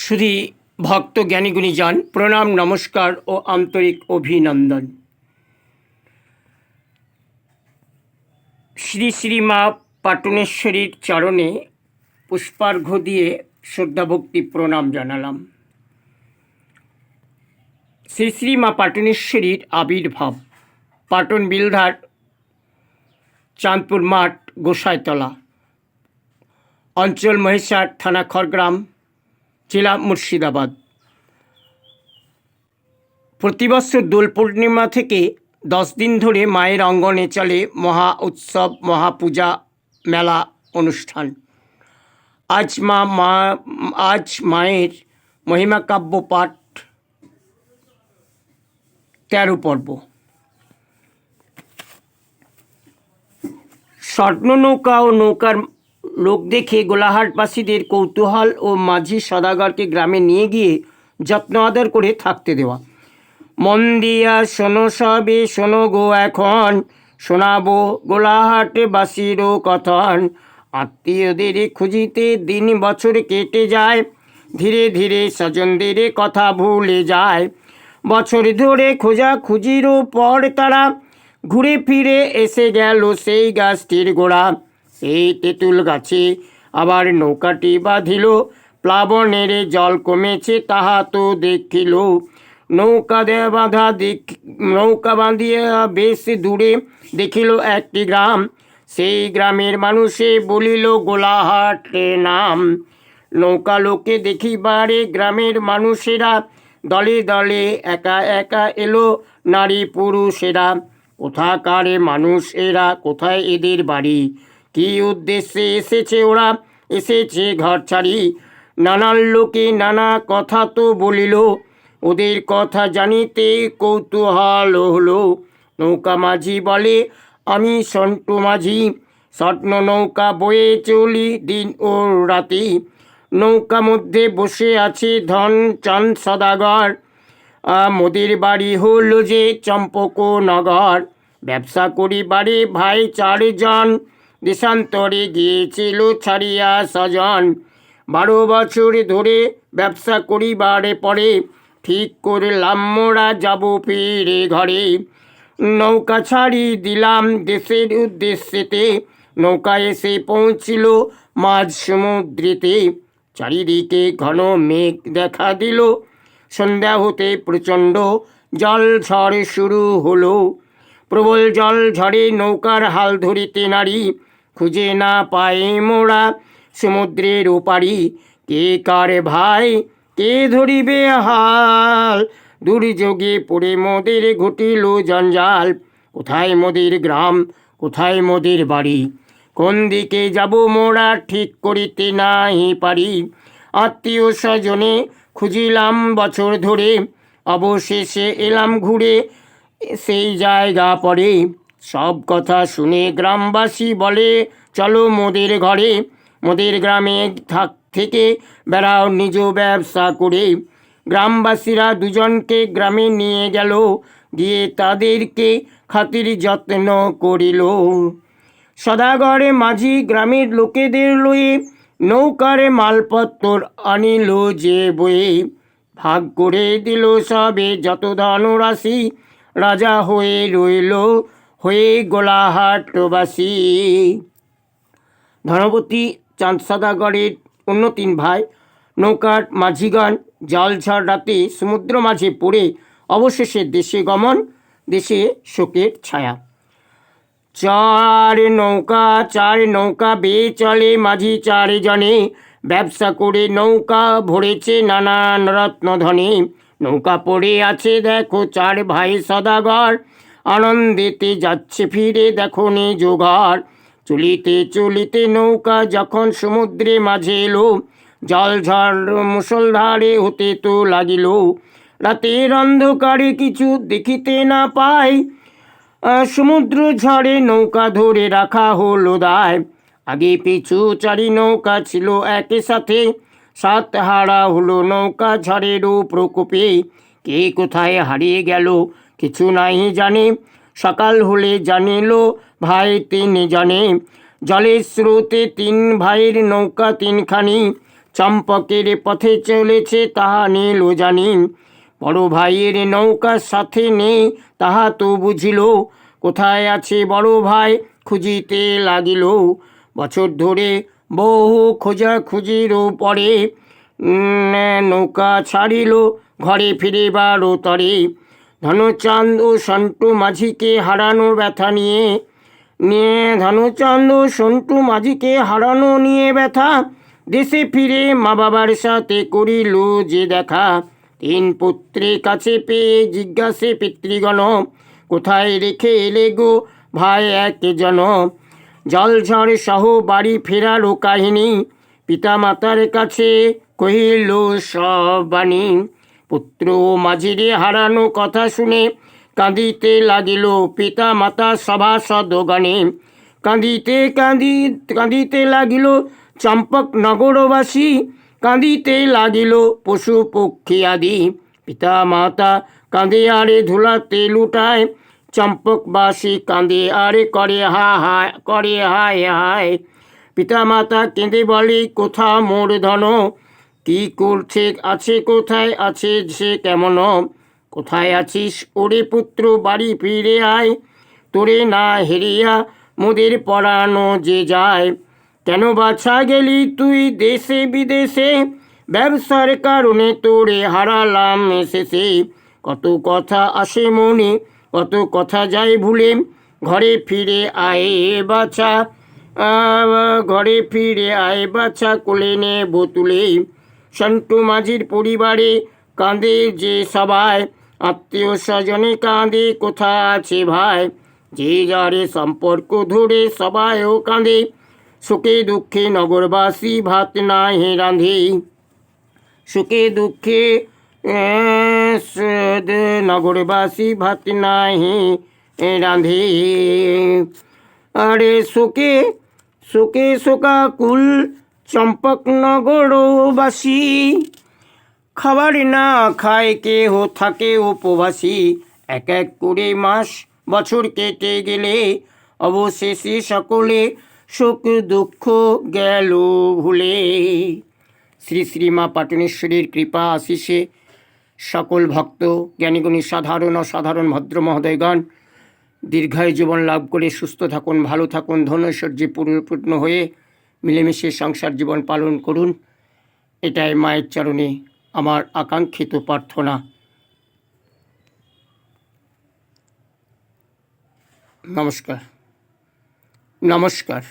শ্রী ভক্ত জ্ঞানীগুণী যান প্রণাম, নমস্কার ও আন্তরিক অভিনন্দন। শ্রী শ্রী মা পাটনেশ্বরীর চরণে পুষ্পার্ঘ্য দিয়ে শ্রদ্ধাভক্তি প্রণাম জানালাম। শ্রী শ্রী মা পাটনেশ্বরীর আবির্ভাব, পাটন বিলধার, চাঁদপুর মাঠ, গোসাইতলা, অঞ্চল মহেশার থানা খড়গ্রাম জেলা মুর্শিদাবাদ। প্রতিবছর দোল পূর্ণিমা থেকে দশ দিন ধরে মায়ের অঙ্গনে চলে মহা উৎসব মহাপূজা মেলা, অনুষ্ঠান। আজ মা মা, আজ মায়ের মহিমা কাব্য পাঠ তেরো পর্ব। স্বর্ণ নৌকা ও নৌকার লোক দেখে গোলাহাটবাসীদের কৌতূহল ও মাঝি সদাগরকে গ্রামে নিয়ে গিয়ে যত্ন আদর করে থাকতে দেওয়া। মন দিয়া শোনো সবে, শোনো গো এখন, শোনাবো গোলাহাটে বাসিরও কথন। আত্মীয়দের খুঁজিতে দিন বছর কেটে যায়, ধীরে ধীরে স্বজনদের কথা ভুলে যায়। বছর ধরে খোঁজা খুঁজিরও পর তারা ঘুরে ফিরে এসে গেল সেই গাছটির গোড়া। এই তেঁতুল গাছে আবার নৌকাটি বাঁধিল। প্লাবনের জল কমেছে, তাহা তো দেখিল। নৌকা দেয়া বাঁধা দেখ নৌকা বাঁধিয়া বেশ দূরে দেখিল একটি গ্রাম। সেই গ্রামের মানুষে বলিল, গোলাহাট নাম। নৌকা লোকে দেখিবারে গ্রামের মানুষেরা দলে দলে একা একা এলো, নারী পুরুষেরা। কোথাকারে মানুষ এরা, কোথায় এদের বাড়ি? কী উদ্দেশ্যে এসেছে ওরা? এসেছে ঘর ছাড়ি। নানান লোকে নানা কথা তো বলিল। ওদের কথা জানিতে কৌতূহল হলো। নৌকা মাঝি বলে, আমি সন্টু মাঝি। স্বপ্ন নৌকা বয়ে চলি দিন ও রাতে। নৌকা মধ্যে বসে আছে ধন চাঁদ সদাগর। মোদের বাড়ি হলো যে চম্পক নগর ব্যবসা করি বাড়ি ভাই চারজন। দেশান্তরে গিয়েছিল ছাড়িয়া স্বজন। বারো বছর ধরে ব্যবসা করিবারে পরে ঠিক করলাম, মোরা যাব ফিরে ঘরে। নৌকা ছাড়ি দিলাম দেশের উদ্দেশ্যেতে, নৌকা এসে পৌঁছিল মাঝ সমুদ্রেতে। চারিদিকে ঘন মেঘ দেখা দিল। সন্ধ্যা হতে প্রচণ্ড জল ঝড় শুরু হলো। প্রবল জল ঝড়ে নৌকার হাল ধরিতে নারী। খুঁজে না পায়ে মোড়া সমুদ্রের ওপারি, কে কার ভাই, কে ধরিবে হাল? দুর্যোগে পড়ে মোদের ঘটিল জঞ্জাল। কোথায় মোদের গ্রাম, কোথায় মোদের বাড়ি? কোন দিকে যাব মোরা ঠিক করিতে নাই পারি। আত্মীয় স্বজনে খুঁজিলাম বছর ধরে, অবশেষে এলাম ঘুরে, সেই জায়গা পরে। সব কথা শুনে গ্রামবাসী বলে, চলো মোদের ঘরে। মোদের গ্রামে থাক থেকে বেড়াও, নিজ ব্যবসা করে। গ্রামবাসীরা দুজনকে গ্রামে নিয়ে গেল, গিয়ে তাদেরকে খাতির যত্ন করিল। সদাগরে মাঝি গ্রামের লোকেদের লয়ে নৌকারে মালপত্তর আনিল যে বয়ে। ভাগ করে দিল সবে যত ধনরাশি, রাজা হয়ে রইল। হয়ে গোলাহাটবাসী ধনপতি চাঁদ সদাগরের অন্য তিন ভাই নৌকার মাঝিগান জালঝাড় রাতে সমুদ্র মাঝে পড়ে অবশেষে দেশে গমন, দেশে শোকের ছায়া। চার নৌকা চার নৌকা বেয়ে চলে মাঝি চারে জনে ব্যবসা করে নৌকা ভরেছে নানান রত্নধনে। নৌকা পড়ে আছে, দেখো চার ভাই সদাগর। আনন্দেতে যাচ্ছে ফিরে দেখো নে জোগাড়। চলিতে চলিতে নৌকা যখন সমুদ্রে মাঝে এলো, জল ঝড় মুসলধারে হতে তো লাগিল। রাতের অন্ধকারে কিছু দেখিতে না পাই সমুদ্র ঝড়ে নৌকা ধরে রাখা হলো দায়। আগে পিছু চারি নৌকা ছিল একই সাথে, সাত হারা হলো নৌকা ঝড়েরও প্রকোপে। কে কোথায় হারিয়ে গেল কিছু নাই জানে। সকাল হলে জানিল, ভাই তিন জানে। জলের স্রোতে তিন ভাইয়ের নৌকা তিনখানি। চম্পকের পথে চলেছে, তাহা নীল জানি। বড় ভাইয়ের নৌকার সাথে নেই, তাহা তো বুঝিল। কোথায় আছে বড় ভাই, খুঁজিতে লাগিল। বছর ধরে বহু খোঁজা খুঁজির পরে নৌকা ছাড়িল, ঘরে ফিরিবার তরে। ধনচাঁদ ও সন্টু মাঝিকে হারানোর ব্যথা নিয়ে নিয়ে ধনুচন্দ সন্টু মাঝিকে হারানো নিয়ে ব্যথা। দেশে ফিরে মা বাবার সাথে করিল যে দেখা। তিন পুত্রের কাছে পেয়ে জিজ্ঞাসে পিতৃগণ, কোথায় রেখে এলে গো ভাই এক জন জলঝড় সহ বাড়ি ফেরালো কাহিনী পিতা মাতার কাছে কহিল সব বাণী। পুত্র মাঝিরে হারানো কথা শুনে কাঁদিতে লাগিল পিতা মাতা সভাসদগণে কাঁদিতে কাঁদি, কাঁদিতে লাগিল চম্পক নগরবাসী, কাঁদিতে লাগিল পশু পক্ষী আদি। পিতা মাতা কাঁদে আরে ধুলাতে লুটায় চম্পকবাসী কাঁদে আরে করে হা হায় করে হায় হায়। পিতা মাতা কেঁদে বলে, কোথা মোর ধন? কি করছে, আছে কোথায়, আছে সে কেমন কোথায় আছিস ওরে পুত্র, বাড়ি ফিরে আয়। তোরে না হেরিয়া মোদের পড়ানো যে যায়। কেন বাছা গেলি তুই দেশে বিদেশে? ব্যবসার কারণে তোরে হারালাম এসেছে। কত কথা আসে মনে, কত কথা যায় ভুলে। ঘরে ফিরে আয় বাছা ঘরে ফিরে আয় বাছা, কোলে নে বোতুলে সন্টু মাঝির পরিবারে কাঁদে যে সবাই। আত্মীয় স্বজনে কাঁদে কোথা আছে ভাই? যে যারে সম্পর্ক ধরে সবাইও কাঁদে। সুখে দুঃখে নগরবাসী ভাত না হে রাঁধে। সুখে দুঃখে আহ, সদ- নগরবাসী ভাত না হে রাঁধে। আরে সুখে সুখে শোকাকুল চম্পক নগরবাসী খাবার না খায় কেহ, থাকে উপবাসী। এক এক করে মাস, বছর কেটে গেলে অবশেষে সকলে সুখ দুঃখ গেল ভুলে। শ্রী শ্রী মা পাটনেশ্বরীর কৃপা আশিসে সকল ভক্ত, জ্ঞানীগুণী, সাধারণ, অসাধারণ ভদ্র মহোদয়গণ, দীর্ঘায়ু জীবন লাভ করে সুস্থ থাকুন, ভালো থাকুন ধনৈশ্বর্যে পরিপূর্ণ হয়ে মিলেমিশে সংসার জীবন পালন করুন। এটাই মায়ের চরণে আমার আকাঙ্ক্ষিত প্রার্থনা। নমস্কার। নমস্কার।